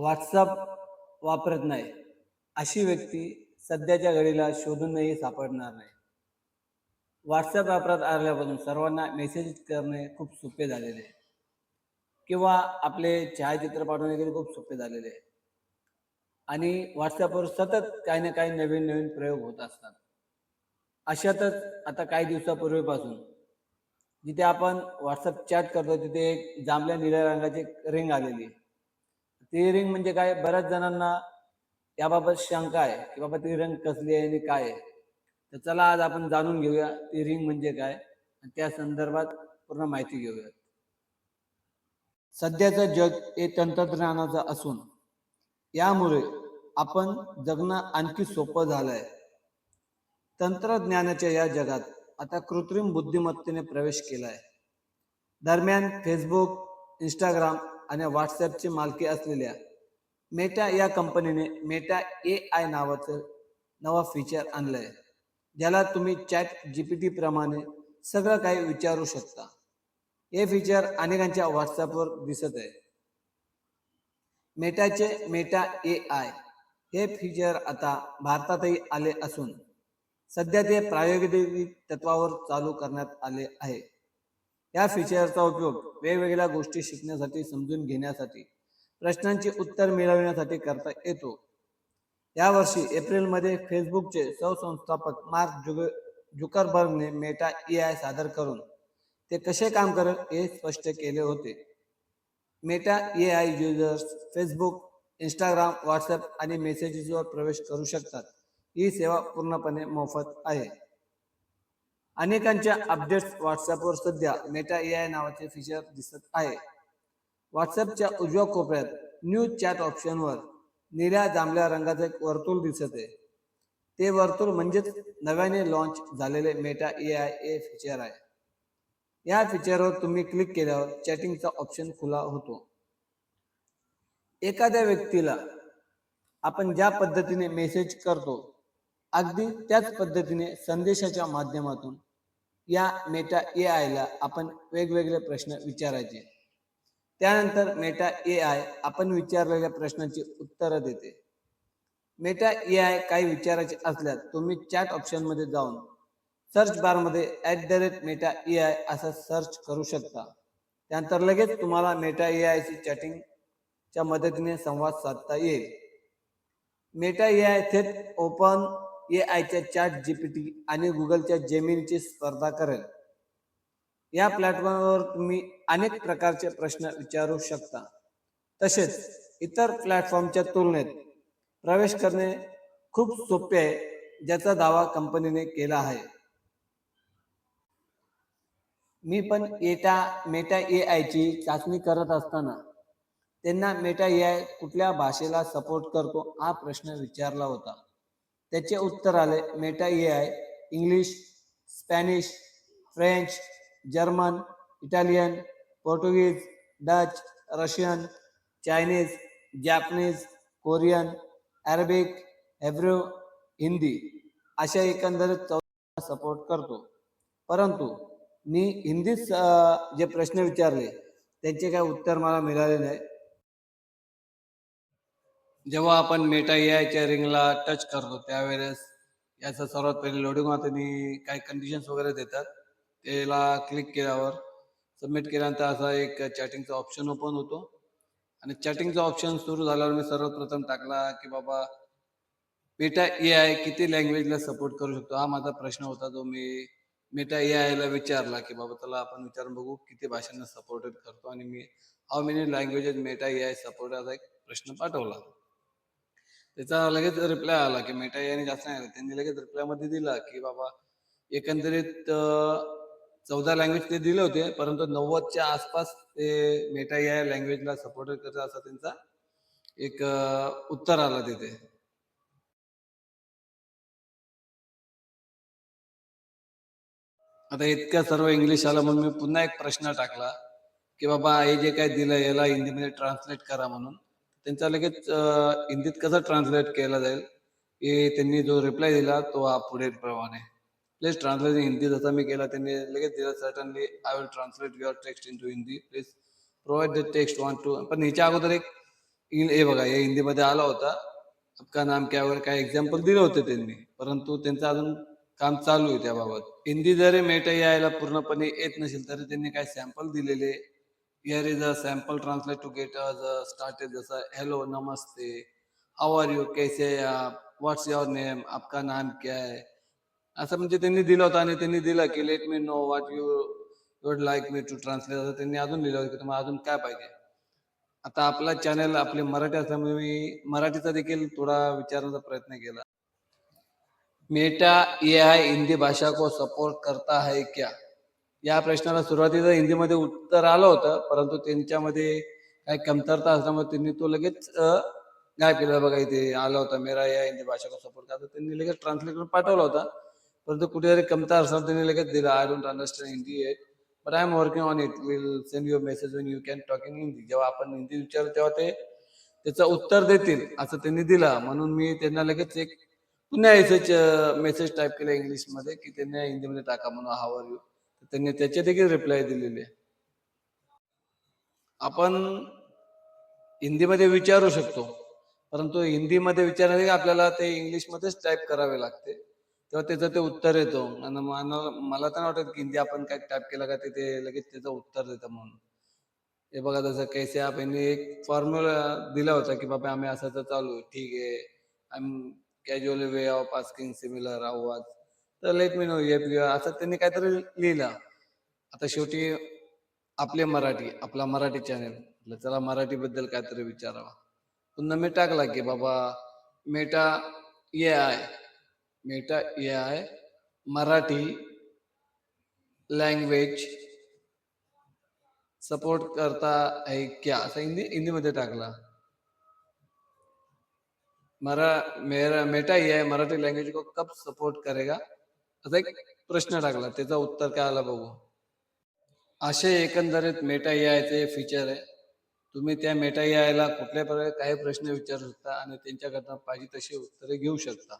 WhatsApp वापरत नाही. अशी व्यक्ती सध्याच्या घडीला शोधूनही सापडणार नाही. व्हॉट्सअप वापरात आल्यापासून सर्वांना मेसेज करणे खूप सोपे झालेले. आहे किंवा आपले छायाचित्र पाठवणे देखील खूप सोपे झालेले. आहे आणि व्हॉट्सअपवर सतत काही ना काही नवीन नवीन प्रयोग होत असतात. अशातच आता काही दिवसापूर्वीपासून जिथे आपण व्हॉट्सअप चॅट करतो तिथे एक जांभल्या निळ्या रंगाची रिंग आलेली आहे. ती रिंग म्हणजे काय? बऱ्याच जणांना याबाबत शंका आहे की बाबा ती रिंग कसली आहे आणि काय आहे? तर चला आज आपण जाणून घेऊया ती रिंग म्हणजे काय आणि त्या संदर्भात पूर्ण माहिती घेऊया सध्याचं जग हे तंत्रज्ञानाचं असून यामुळे आपण जगणं आणखी सोपं झालं आहे तंत्रज्ञानाच्या या जगात आता कृत्रिम बुद्धिमत्तेने प्रवेश केला आहे दरम्यान फेसबुक इंस्टाग्राम आणि व्हॉट्सअपची मालकी असलेल्या मेटा या कंपनीने मेटा ए आय नावाचं नवा फीचर आणलं आहे ज्याला तुम्ही चॅट जी पी टी प्रमाणे सगळं काही विचारू शकता. हे फीचर अनेकांच्या व्हॉट्सअपवर दिसत आहे. मेटाचे मेटा ए आय हे फीचर आता भारतातही आले असून सध्या ते प्रायोगिक तत्वावर चालू करण्यात आले आहे. या फीचरचा उपयोग वेगवेगळ्या गोष्टी शिकण्यासाठी समजून घेण्यासाठी प्रश्नांची उत्तर मिळवण्यासाठी करता येतो. यावर्षी एप्रिलमध्ये फेसबुकचे सहसंस्थापक मार्क जुग जुकरबर्गने मेटा ए आय सादर करून ते कसे काम करेल हे स्पष्ट केले होते. Meta A I users Facebook Instagram WhatsApp आणि मेसेजेसवर प्रवेश करू शकतात. ही सेवा पूर्णपणे मोफत आहे. अनेकांच्या अपडेट्स व्हॉट्सअपवर सध्या मेटा ए आय नावाचे फीचर दिसत आहे. व्हॉट्सअपच्या उजव्या कोपऱ्यात न्यू चॅट ऑप्शनवर निळ्या जांभळ्या रंगाचे एक वर्तुळ दिसत आहे. ते वर्तुळ म्हणजेच नव्याने लॉन्च झालेले Meta A I A feature आहे. या फीचरवर तुम्ही क्लिक केल्यावर चॅटिंगचा ऑप्शन खुला होतो. एखाद्या व्यक्तीला आपण ज्या पद्धतीने मेसेज करतो अगदी त्याच पद्धतीने संदेशाच्या माध्यमातून या मेटा ए आयला आपण वेगवेगळे प्रश्न विचारायचे. त्यानंतर मेटा ए आय आपण विचारलेल्या प्रश्नाची उत्तरं देते. मेटा ए आय काही विचारायचे असल्यास तुम्ही चॅट ऑप्शनमध्ये जाऊन सर्च बारमध्ये at the rate Meta A I असं सर्च करू शकता. त्यानंतर लगेच तुम्हाला मेटा ए आयची चॅटिंगच्या मदतीने संवाद साधता येईल. मेटा ए आय थेट ओपन ए आयच्या चॅट जीपीटी आणि गुगलच्या जेमिनची स्पर्धा करेल. या प्लॅटफॉर्मवर तुम्ही अनेक प्रकारचे प्रश्न विचारू शकता. तसेच इतर प्लॅटफॉर्मच्या तुलनेत प्रवेश करणे खूप सोपे आहे ज्याचा दावा कंपनीने केला आहे. मी पण एटा मेटा ए आयची चाचणी करत असताना त्यांना मेटा ए आय कुठल्या भाषेला सपोर्ट करतो हा प्रश्न विचारला होता. त्याचे उत्तर आले. Meta A I English Spanish French German Italian Portuguese Dutch Russian Chinese Japanese Korean Arabic Hebrew Hindi अशा एकंदरीत चौदा सपोर्ट करतो. परंतु मी हिंदीत जे प्रश्न विचारले त्यांचे काय उत्तर मला मिळाले नाही. जेव्हा आपण मेटा ए रिंगला टच करतो त्यावेळेस याचा सर्वात पहिले लोडिंग होतं काही कंडिशन्स वगैरे देतात. त्याला क्लिक केल्यावर सबमिट केल्यानंतर असा एक चॅटिंगचा ऑप्शन ओपन होतो. आणि चॅटिंगचा ऑप्शन सुरू झाल्यावर मी सर्वप्रथम टाकला की बाबा मेटा ए आय किती लँग्वेजला सपोर्ट करू शकतो? हा माझा प्रश्न होता जो मी मेटा ए आयला विचारला की बाबा त्याला आपण विचारून बघू किती भाषांना सपोर्टेड करतो. आणि मी how many languages Meta A I support असा एक प्रश्न पाठवला. त्याचा लगेच रिप्लाय आला की मेटा याने जास्त नाही आला त्यांनी लगेच रिप्लायमध्ये दिला की बाबा एकंदरीत चौदा लँग्वेज ते दिले होते परंतु नव्वदच्या आसपास ते मेटा या लँग्वेजला सपोर्ट करतात असा त्यांचा एक उत्तर आला तिथे. आता इतक्या सर्व इंग्लिश आलं म्हणून मी पुन्हा एक प्रश्न टाकला की बाबा हे जे काय दिलं याला हिंदीमध्ये ट्रान्सलेट करा म्हणून. त्यांचा लगेच हिंदीत कसं ट्रान्सलेट केला जाईल हे त्यांनी जो रिप्लाय दिला तो हा पुढे प्रमाणे. प्लीज ट्रान्सलेट इन हिंदी जसा मी केला त्यांनी लगेच दिला certainly I will translate your text into Hindi please provide the text one two पण ह्याच्या अगोदर एक हे बघा हे हिंदीमध्ये आला होता. आपका नाम क्या वगैरे काही एक्झाम्पल दिले होते त्यांनी. परंतु त्यांचं अजून काम चालू आहे त्याबाबत. हिंदी जरी मेटा यायला पूर्णपणे येत नसेल तरी त्यांनी काही सॅम्पल दिलेले here is a sample translate to get us started जसं हॅलो नमस्ते how are यू कैसे आप? व्हाट्स योर नेम आपका नाम क्या है? असं म्हणजे त्यांनी दिलं होतं आणि त्यांनी दिलं की let me know what you would like me to translate असं त्यांनी अजून लिहिलं होतं की तुम्हाला अजून काय पाहिजे आता आपला चॅनल आपली मराठी असल्यामुळे मी मराठीचा देखील थोडा विचारण्याचा प्रयत्न केला. मेटा ए आय हिंदी भाषा को सपोर्ट करता है क्या? या प्रश्नाला सुरुवातीला हिंदीमध्ये उत्तर आलं होतं परंतु त्यांच्यामध्ये काही कमतरता असल्यामुळे त्यांनी तो लगेच काय केलं. बघा इथे आला होता मेरा या हिंदी भाषा को सपोर्ट करता. त्यांनी लगेच ट्रान्सलेट करून पाठवला होता. परंतु कुठेतरी कमतर असणार त्यांनी लगेच दिला. आय डोंट अंडरस्टँड हिंदी आहे but I am working on it will send you message when you can talk in Hindi जेव्हा आपण हिंदी विचारू तेव्हा ते त्याचं उत्तर देतील असं त्यांनी दिला. म्हणून मी त्यांना लगेच एक पुन्हा मेसेज टाईप केला इंग्लिशमध्ये की त्यांनी हिंदीमध्ये टाका म्हणून हावर यू त्यांनी त्याचे देखील रिप्लाय दिलेले. आपण हिंदीमध्ये विचारू शकतो. परंतु हिंदीमध्ये विचारण्यासाठी आपल्याला ते इंग्लिशमध्येच टाईप करावे लागते. तेव्हा त्याचं ते उत्तर येतो. आणि मला तर वाटत की हिंदी आपण काय टाईप केलं का ते- लगेच त्याचं उत्तर देतं म्हणून. हे बघा जसं कैसे आप यांनी एक फॉर्म्युला दिला होता की बाबा आम्ही असं तर चालू ठीक आहे. I am casual way of asking similar आवाज. तर let me know F U असं त्यांनी काहीतरी लिहिलं. आता शेवटी आपले मराठी आपला मराठी चॅनल चला मराठीबद्दल काहीतरी विचारावा. पुन्हा मी टाकला की बाबा Meta A I Meta A I Marathi language support करता है क्या? असं हिंदी हिंदीमध्ये टाकला. मरा मेरा Meta A I Marathi language को कब सपोर्ट करेगा? असा एक प्रश्न टाकला त्याचा उत्तर काय आला बघू. असे एकंदरीत मेटा यायचे फीचर आहे. तुम्ही त्या मेटा यायला आयला कुठल्या प्रकारे काही प्रश्न विचारू शकता आणि त्यांच्याकरता पाहिजे तशी उत्तरे घेऊ शकता.